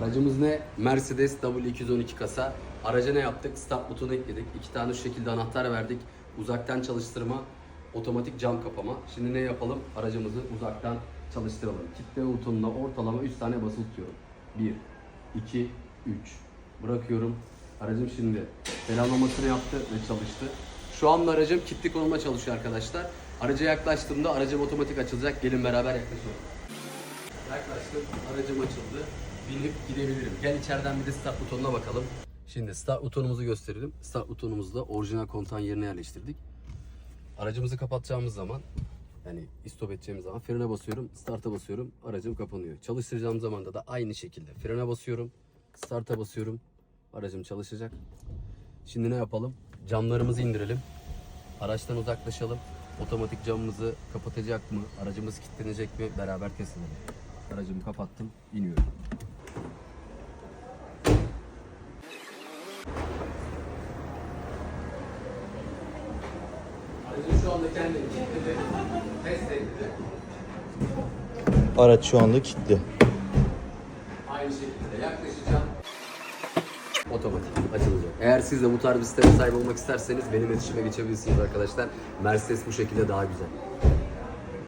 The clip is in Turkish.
Aracımız ne? Mercedes W212 kasa. Araca ne yaptık? Start butonu ekledik. İki tane şu şekilde anahtar verdik. Uzaktan çalıştırma, otomatik cam kapama. Şimdi ne yapalım? Aracımızı uzaktan çalıştıralım. Kitle butonuna ortalama 3 tane basılı tutuyorum. 1, 2, 3. Bırakıyorum. Aracım şimdi selamlamasını yaptı ve çalıştı. Şu anda aracım kilitli konumda çalışıyor arkadaşlar. Araca yaklaştığımda aracım otomatik açılacak. Gelin beraber yaklaşalım. Yaklaştım. Aracım açıldı. Binip gidebilirim. Gel içeriden bir de start butonuna bakalım. Şimdi start butonumuzu gösterelim. Start butonumuzu da orijinal kontağın yerine yerleştirdik. Aracımızı kapatacağımız zaman yani istop edeceğimiz zaman frene basıyorum, start'a basıyorum, aracım kapanıyor. Çalıştıracağım zaman da aynı şekilde frene basıyorum, start'a basıyorum, aracım çalışacak. Şimdi ne yapalım? Camlarımızı indirelim. Araçtan uzaklaşalım. Otomatik camımızı kapatacak mı? Aracımız kilitlenecek mi? Beraber test edelim. Aracımı kapattım, iniyorum. Aracım şu anda kendini kilitledi. Test etti. Araç şu anda kilitli. Aynı şekilde yaklaşacağım. Otomatik açılacak. Eğer siz de bu tarz bir sisteme sahip olmak isterseniz benim iletişime geçebilirsiniz arkadaşlar. Mercedes bu şekilde daha güzel.